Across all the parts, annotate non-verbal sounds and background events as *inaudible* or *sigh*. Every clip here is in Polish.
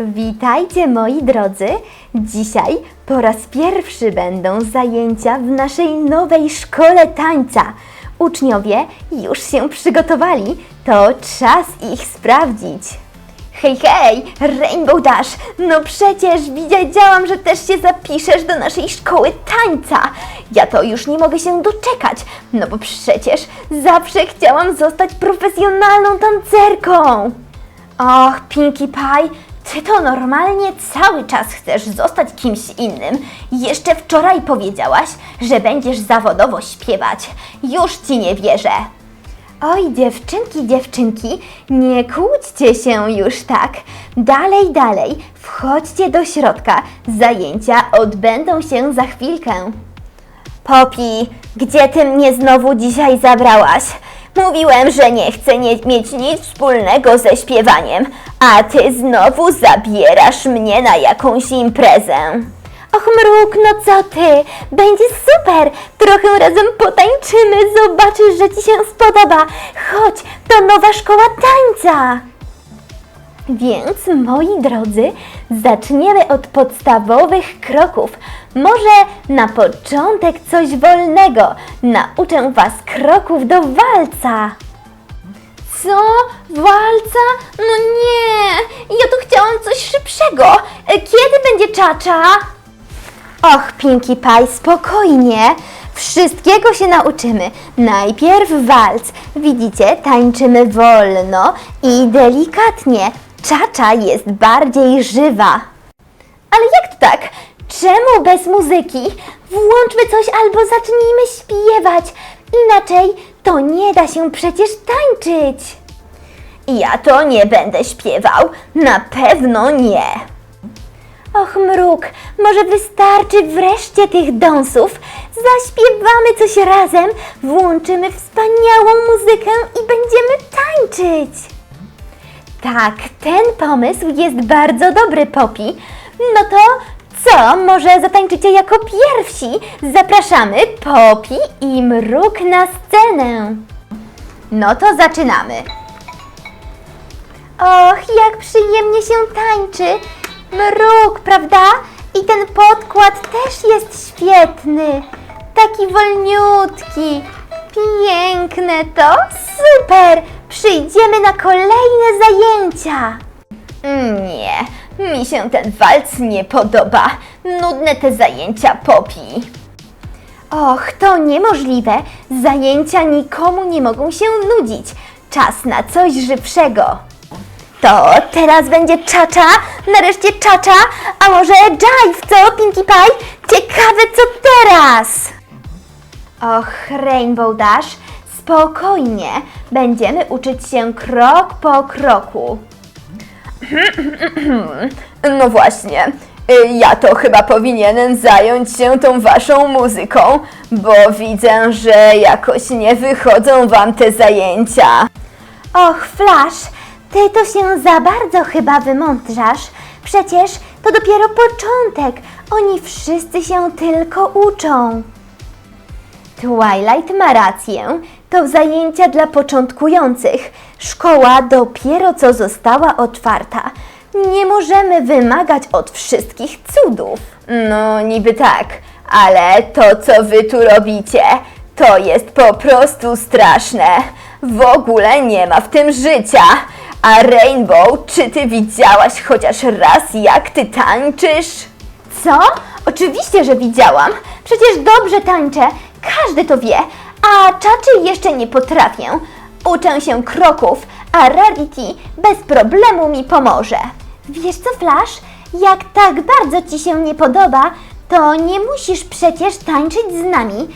Witajcie moi drodzy! Dzisiaj po raz pierwszy będą zajęcia w naszej nowej szkole tańca. Uczniowie już się przygotowali, to czas ich sprawdzić. Hej, hej, Rainbow Dash, no przecież wiedziałam, że też się zapiszesz do naszej szkoły tańca. Ja to już nie mogę się doczekać, no bo przecież zawsze chciałam zostać profesjonalną tancerką. Och, Pinkie Pie, ty to normalnie cały czas chcesz zostać kimś innym. Jeszcze wczoraj powiedziałaś, że będziesz zawodowo śpiewać. Już ci nie wierzę. Oj, dziewczynki, dziewczynki, nie kłóćcie się już tak. Dalej, dalej, wchodźcie do środka. Zajęcia odbędą się za chwilkę. Popi, gdzie ty mnie znowu dzisiaj zabrałaś? Mówiłem, że nie chcę nie mieć nic wspólnego ze śpiewaniem, a ty znowu zabierasz mnie na jakąś imprezę. Och, mruk, no co ty? Będzie super! Trochę razem potańczymy, zobaczysz, że ci się spodoba. Chodź, to nowa szkoła tańca. Więc, moi drodzy, zaczniemy od podstawowych kroków. Może na początek coś wolnego. Nauczę Was kroków do walca. Co? Walca? No nie! Ja tu chciałam coś szybszego. E, Kiedy będzie czacza? Och, Pinkie Pie, spokojnie. Wszystkiego się nauczymy. Najpierw walc. Widzicie, tańczymy wolno i delikatnie. Czacza jest bardziej żywa. Ale jak to tak? Czemu bez muzyki? Włączmy coś albo zacznijmy śpiewać. Inaczej to nie da się przecież tańczyć. Ja to nie będę śpiewał. Na pewno nie. Och, mruk, może wystarczy wreszcie tych dąsów. Zaśpiewamy coś razem, włączymy wspaniałą muzykę i będziemy tańczyć. Tak, ten pomysł jest bardzo dobry, Popi. No to co, może zatańczycie jako pierwsi? Zapraszamy Popi i Mruk na scenę. No to zaczynamy. Och, jak przyjemnie się tańczy. Mruk, prawda? I ten podkład też jest świetny. Taki wolniutki. Piękne to. Super! Przyjdziemy na kolejne zajęcia. Nie, mi się ten walc nie podoba. Nudne te zajęcia popi. Och, to niemożliwe. Zajęcia nikomu nie mogą się nudzić. Czas na coś żywszego. To teraz będzie czacza, nareszcie czacza, a może jive, co, Pinkie Pie? Ciekawe, co teraz? Och, Rainbow Dash, spokojnie, będziemy uczyć się krok po kroku. *clears throat* No właśnie, y, ja to chyba powinienem zająć się tą waszą muzyką, bo widzę, że jakoś nie wychodzą wam te zajęcia. Och, Flash, ty to się za bardzo chyba wymądrzasz. Przecież to dopiero początek. Oni wszyscy się tylko uczą. Twilight ma rację. To zajęcia dla początkujących. Szkoła dopiero co została otwarta. Nie możemy wymagać od wszystkich cudów. No, niby tak, ale to, co wy tu robicie, to jest po prostu straszne. W ogóle nie ma w tym życia. A Rainbow, czy ty widziałaś chociaż raz, jak ty tańczysz? Co? Oczywiście, że widziałam. Przecież dobrze tańczę. Każdy to wie. A czaczy jeszcze nie potrafię. Uczę się kroków, a Rarity bez problemu mi pomoże. Wiesz co, Flash? Jak tak bardzo ci się nie podoba, to nie musisz przecież tańczyć z nami.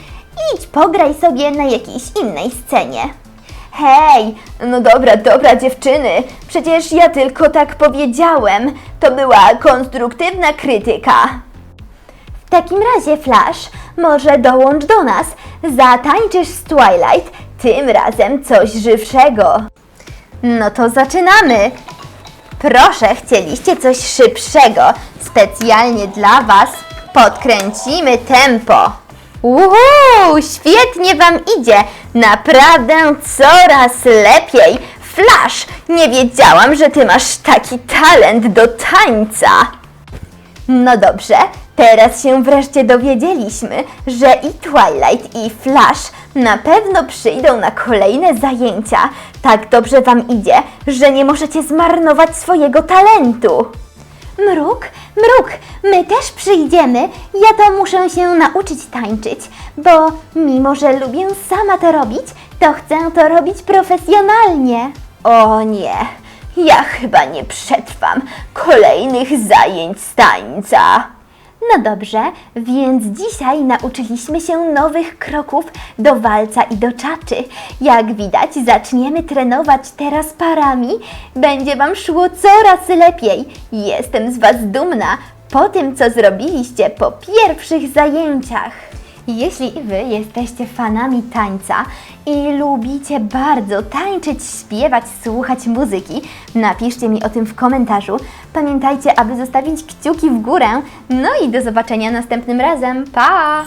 Idź pograj sobie na jakiejś innej scenie. Hej, no dobra, dobra dziewczyny, przecież ja tylko tak powiedziałem. To była konstruktywna krytyka. W takim razie, Flash, może dołącz do nas. Zatańczysz z Twilight, tym razem coś żywszego. No to zaczynamy. Proszę, chcieliście coś szybszego. Specjalnie dla Was podkręcimy tempo. Uhu, świetnie Wam idzie. Naprawdę coraz lepiej. Flash, nie wiedziałam, że ty masz taki talent do tańca. No dobrze, teraz się wreszcie dowiedzieliśmy, że i Twilight i Flash na pewno przyjdą na kolejne zajęcia. Tak dobrze wam idzie, że nie możecie zmarnować swojego talentu. Mruk, mruk, my też przyjdziemy. Ja to muszę się nauczyć tańczyć, bo mimo, że lubię sama to robić, to chcę to robić profesjonalnie. O nie, ja chyba nie przetrwam kolejnych zajęć z tańca. No dobrze, więc dzisiaj nauczyliśmy się nowych kroków do walca i do czaczy. Jak widać, zaczniemy trenować teraz parami. Będzie Wam szło coraz lepiej. Jestem z Was dumna po tym, co zrobiliście po pierwszych zajęciach. Jeśli Wy jesteście fanami tańca i lubicie bardzo tańczyć, śpiewać, słuchać muzyki, napiszcie mi o tym w komentarzu. Pamiętajcie, aby zostawić kciuki w górę. No i do zobaczenia następnym razem. Pa!